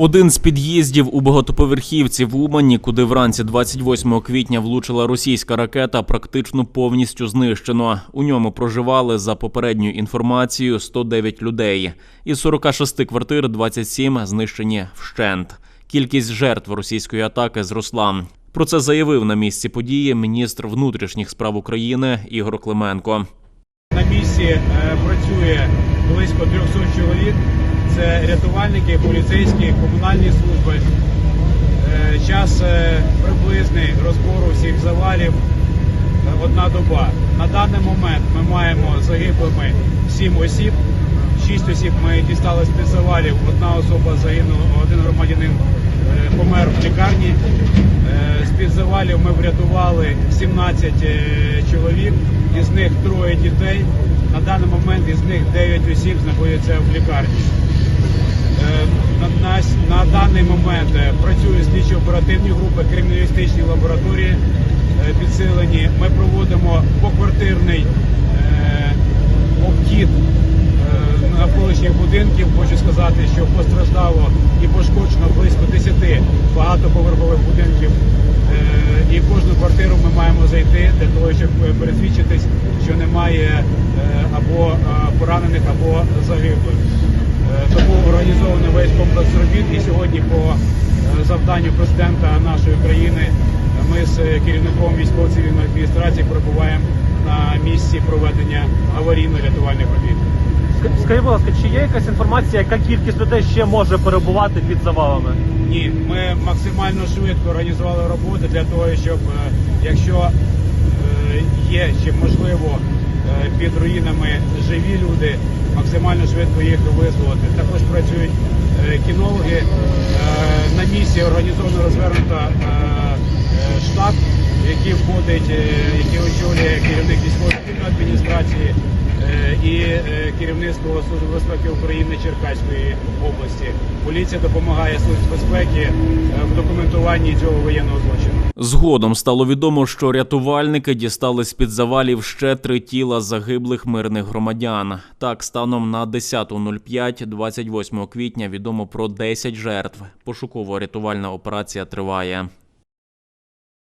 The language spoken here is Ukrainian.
Один з під'їздів у багатоповерхівці в Умані, куди вранці 28 квітня влучила російська ракета, практично повністю знищено. У ньому проживали за попередньою інформацією 109 людей. Із 46 квартир 27 знищені вщент. Кількість жертв російської атаки зросла. Про це заявив на місці події міністр внутрішніх справ України Ігор Клименко. На місці е, працює близько 300 чоловік. Це рятувальники, поліцейські, комунальні служби. Е, Час е, приблизний розбору всіх завалів е, одна доба. На даний момент ми маємо загиблими 7 осіб. 6 осіб ми дістали з під завалів. Одна особа загинула, один громадянин помер в лікарні. З-під завалів ми врятували 17 е, чоловік, із них троє дітей. На даний момент із них 9 осіб знаходяться в лікарні. Е, На, даний момент е, працюють слідчі оперативні групи, криміналістичні лабораторії е, підсилені. Ми проводимо поквартирний обхід навколишніх будинків. Хочу сказати, що постраждало і пошкоджено близько 10 багатоповерхових будинків. І кожну квартиру ми маємо зайти для того, щоб пересвідчитись, що немає або поранених, або загиблих. Весь комплекс робіт. І сьогодні по е, завданню президента нашої країни ми з керівником військово-цивільної адміністрації перебуваємо на місці проведення аварійно-рятувальних робіт. Скажіть, будь ласка, чи є якась інформація, яка кількість людей ще може перебувати під завалами? Ні, ми максимально швидко організували роботу для того, щоб е, якщо е, є чи можливо під руїнами живі люди, максимально швидко їх визволити. Також працюють кінологи. Е, На місці організовано розвернуто е, е, штаб, який входить, е, який очолює керівник військової адміністрації е, і е, керівництво Служби безпеки України Черкаської області. Поліція допомагає Службі безпеки е, в документуванні цього воєнного злочину. Згодом стало відомо, що рятувальники дістали з під завалів ще три тіла загиблих мирних громадян. Так, станом на 10.05 28 квітня відомо про 10 жертв. Пошуково-рятувальна операція триває.